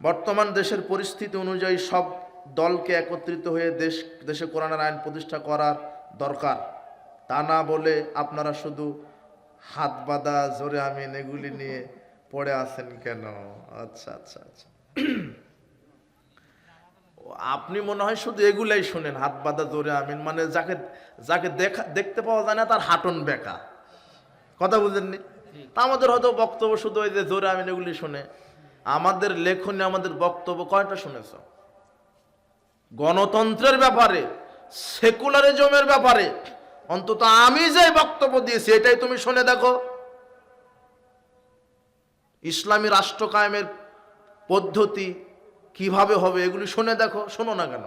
বর্তমান দেশের পরিস্থিতি অনুযায়ী সব দলকে একত্রিত হয়ে দেশ, দেশে কোরআনের আইন প্রতিষ্ঠা করার দরকার। তা না বলে আপনারা শুধু হাত বাঁধা, জোরে আমিন এগুলি নিয়ে পড়ে আছেন কেন? আচ্ছা আচ্ছা আচ্ছা। আপনি মনে হয় শুধু এগুলাই শুনেন, হাত বাঁধা, জোরে আমিন মানে যাকে যাকে দেখা, দেখতে পাওয়া যায় না তার হাটন বেকা। কথা বুঝেননি? তা আমাদের হয়তো বক্তব্য শুধু ওই যে জোরে আমিন এগুলি শুনে। আমাদের লেখনে, আমাদের বক্তব্য কয়টা শুনেছ? গণতন্ত্রের ব্যাপারে, সেকুলারিজমের ব্যাপারে, অন্তত আমি যে বক্তব্য দিয়েছি, এটাই তুমি শুনে দেখো। ইসলামী রাষ্ট্র কায়েমের পদ্ধতি কীভাবে হবে, এগুলি শুনে দেখো, শোনো না কেন?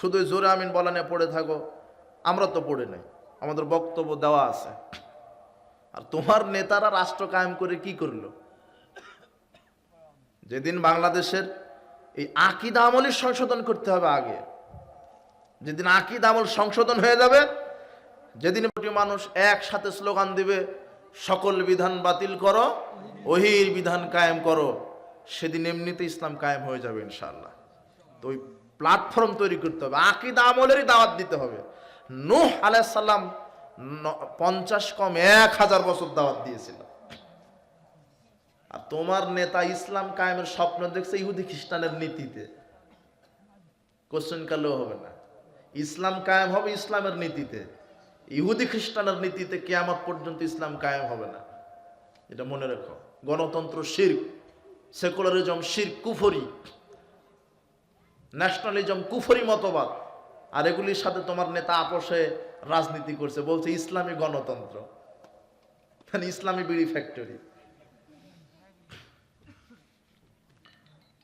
শুধু জোরে আমিন বলা নিয়ে পড়ে থাকো, আমরা তো পড়ে নেই, আমাদের বক্তব্য দেওয়া আছে। আর তোমার নেতারা রাষ্ট্র কায়েম করে কি করল? যেদিন বাংলাদেশের এই আকিদ আমলের সংশোধন করতে হবে আগে। যেদিন আকিদ আমল সংশোধন হয়ে যাবে, যেদিন মানুষ একসাথে স্লোগান দিবে, সকল বিধান বাতিল করো, ওহির বিধান কায়েম করো, সেদিন এমনিতে ইসলাম কায়েম হয়ে যাবে ইনশাল্লাহ তো ওই প্ল্যাটফর্ম তৈরি করতে হবে, আকিদ আমলেরই দাওয়াত দিতে হবে। নূহ আলাইসাল্লাম পঞ্চাশ কম এক হাজার বছর দাওয়াত দিয়েছিল। আর তোমার নেতা ইসলাম কায়েমের স্বপ্ন দেখছে ইহুদি খ্রিস্টানের নীতিতে। কোশ্চেন কালেও হবে না। ইসলাম কায়েম হবে ইসলামের নীতিতে। ইহুদি খ্রিস্টানের নীতিতে কেয়ামত পর্যন্ত ইসলাম কায়েম হবে না। এটা মনে রেখো। গণতন্ত্র শির্ক, সেকুলারিজম শির্ক, কুফরি ন্যাশনালিজম কুফরি মতবাদ, আর এগুলির সাথে তোমার নেতা আপোষে রাজনীতি করছে। বলছে ইসলামী গণতন্ত্র। মানে ইসলামী বিড়ি ফ্যাক্টরি